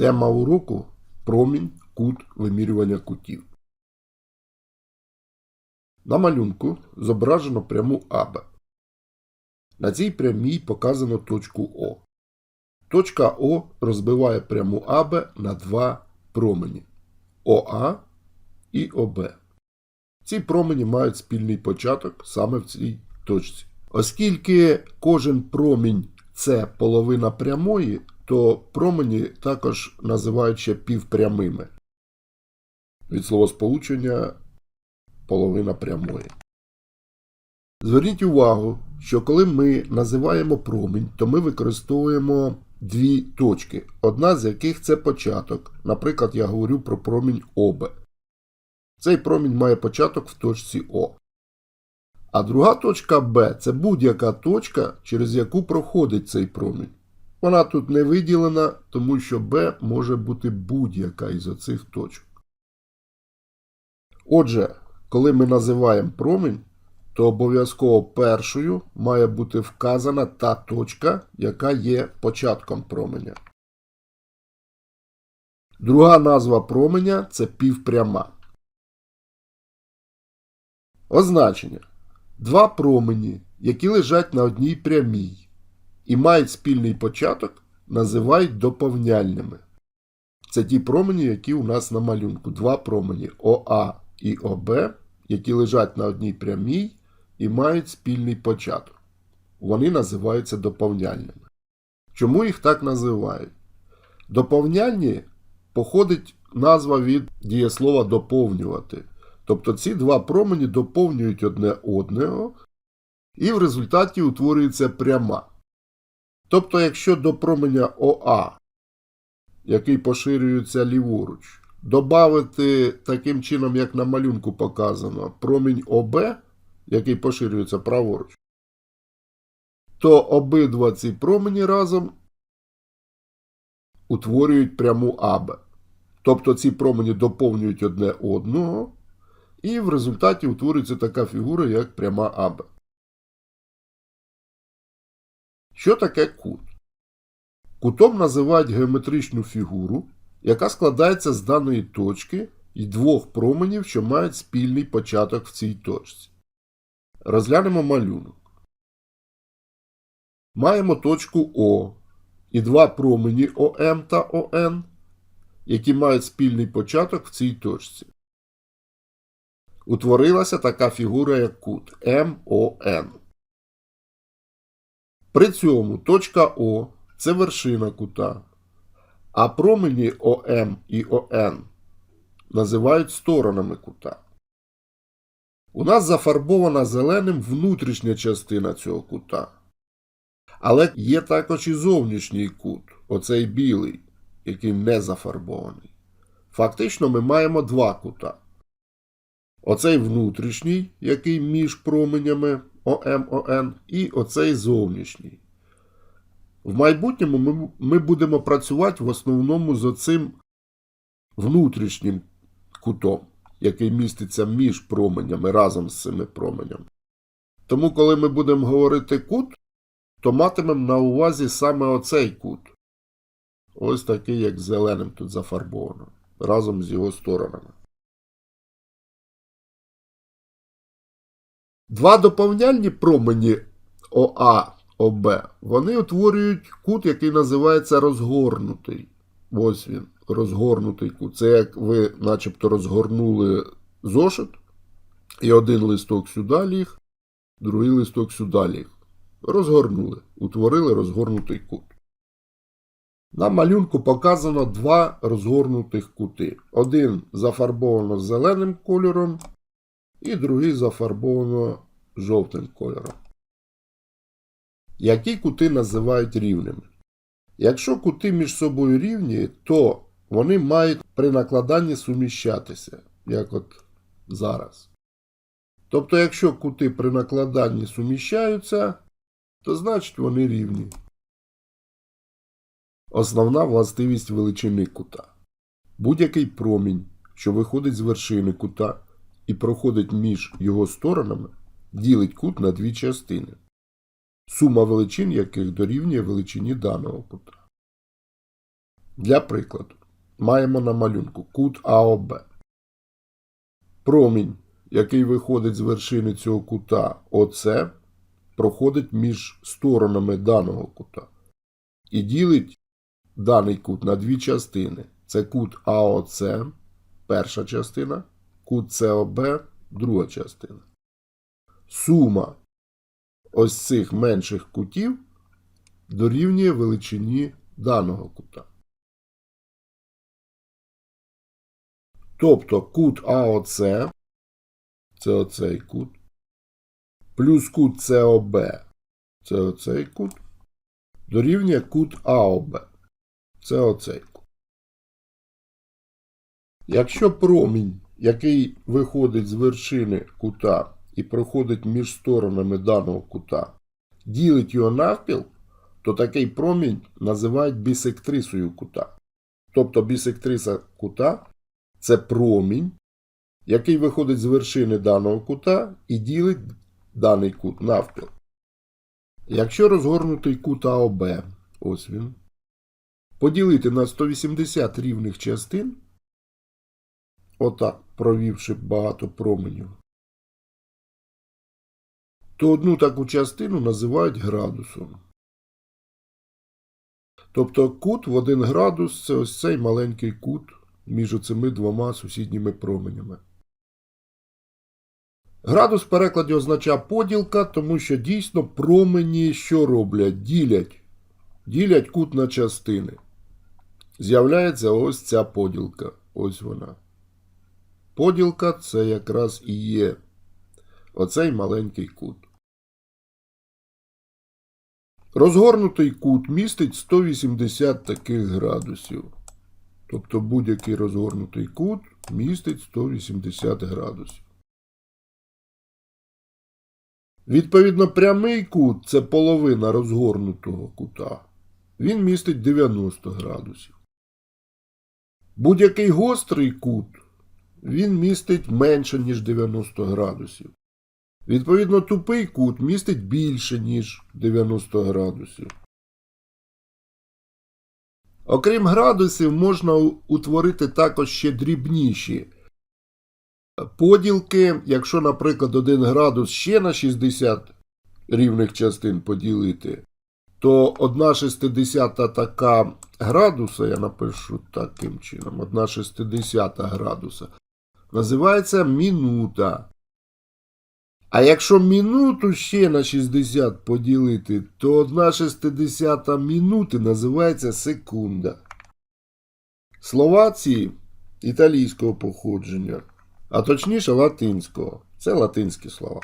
Тема уроку промінь, кут вимірювання кутів. На малюнку зображено пряму АБ. На цій прямій показано точку О. Точка О розбиває пряму АБ на два промені ОА і ОБ. Ці промені мають спільний початок саме в цій точці. Оскільки кожен промінь це половина прямої, то промені також називають ще півпрямими. Від словосполучення половина прямої. Зверніть увагу, що коли ми називаємо промінь, то ми використовуємо дві точки, одна з яких це початок. Наприклад, я говорю про промінь ОБ. Цей промінь має початок в точці О. А друга точка Б це будь-яка точка, через яку проходить цей промінь. Вона тут не виділена, тому що Б може бути будь-яка із оцих точок. Отже, коли ми називаємо промінь, то обов'язково першою має бути вказана та точка, яка є початком променя. Друга назва променя це півпряма. Означення. Два промені, які лежать на одній прямій і мають спільний початок, називають доповняльними. Це ті промені, які у нас на малюнку. Два промені ОА і ОБ, які лежать на одній прямій і мають спільний початок. Вони називаються доповняльними. Чому їх так називають? Доповняльні походить назва від дієслова доповнювати. Тобто ці два промені доповнюють одне одного, і в результаті утворюється пряма. Тобто, якщо до променя ОА, який поширюється ліворуч, додати таким чином, як на малюнку показано, промінь ОБ, який поширюється праворуч, то обидва ці промені разом утворюють пряму АБ. Тобто ці промені доповнюють одне одного, і в результаті утворюється така фігура, як пряма АБ. Що таке кут? Кутом називають геометричну фігуру, яка складається з даної точки і двох променів, що мають спільний початок в цій точці. Розглянемо малюнок. Маємо точку О і два промені ОМ та ОН, які мають спільний початок в цій точці. Утворилася така фігура, як кут МОН. При цьому точка О це вершина кута, а промені ОМ і ОН називають сторонами кута. У нас зафарбована зеленим внутрішня частина цього кута. Але є також і зовнішній кут, оцей білий, який не зафарбований. Фактично ми маємо два кута. Оцей внутрішній, який між променями ОМОН, і оцей зовнішній. В майбутньому ми, ми будемо працювати в основному з оцим внутрішнім кутом, який міститься між променями разом з цими променями. Тому, коли ми будемо говорити кут, то матимемо на увазі саме оцей кут. Ось такий, як зеленим тут зафарбовано, разом з його сторонами. Два доповняльні промені ОА ОБ, вони утворюють кут, який називається розгорнутий. Ось він, розгорнутий кут. Це як ви начебто розгорнули зошит, і один листок сюди ліг, другий листок сюди ліг. Розгорнули, утворили розгорнутий кут. На малюнку показано два розгорнутих кути. Один зафарбовано зеленим кольором, і другий зафарбовано жовтим кольором. Які кути називають рівними? Якщо кути між собою рівні, то вони мають при накладанні суміщатися, як от зараз. Тобто, якщо кути при накладанні суміщаються, то значить вони рівні. Основна властивість величини кута. Будь-який промінь, що виходить з вершини кута і проходить між його сторонами, ділить кут на дві частини, сума величин яких дорівнює величині даного кута. Для прикладу, маємо на малюнку кут АОБ. Промінь, який виходить з вершини цього кута ОЦ, проходить між сторонами даного кута і ділить даний кут на дві частини. Це кут АОЦ, перша частина, кут СОБ, друга частина. Сума ось цих менших кутів дорівнює величині даного кута. Тобто кут АОЦ, це оцей кут, плюс кут СОБ, це оцей кут, дорівнює кут АОБ, це оцей кут. Якщо промінь, який виходить з вершини кута і проходить між сторонами даного кута, ділить його навпіл, то такий промінь називають бісектрисою кута. Тобто бісектриса кута це промінь, який виходить з вершини даного кута і ділить даний кут навпіл. Якщо розгорнутий кут АОБ, ось він, поділити на 180 рівних частин, отак, провівши багато променів, то одну таку частину називають градусом. Тобто кут в 1 градус це ось цей маленький кут між цими двома сусідніми променями. Градус в перекладі означає поділка, тому що дійсно промені що роблять? Ділять. Ділять кут на частини. З'являється ось ця поділка. Ось вона. Поділка це якраз і є оцей маленький кут. Розгорнутий кут містить 180 таких градусів. Тобто будь-який розгорнутий кут містить 180 градусів. Відповідно, прямий кут це половина розгорнутого кута. Він містить 90 градусів. Будь-який гострий кут він містить менше, ніж 90 градусів. Відповідно, тупий кут містить більше, ніж 90 градусів. Окрім градусів, можна утворити також ще дрібніші поділки. Якщо, наприклад, 1 градус ще на 60 рівних частин поділити, то 1 шестидесята така градуса, я напишу таким чином, 1 шестидесята градуса, називається мінута. А якщо мінуту ще на 60 поділити, то одна шестидесята мінути називається секунда. Слова ці італійського походження, а точніше латинського. Це латинські слова.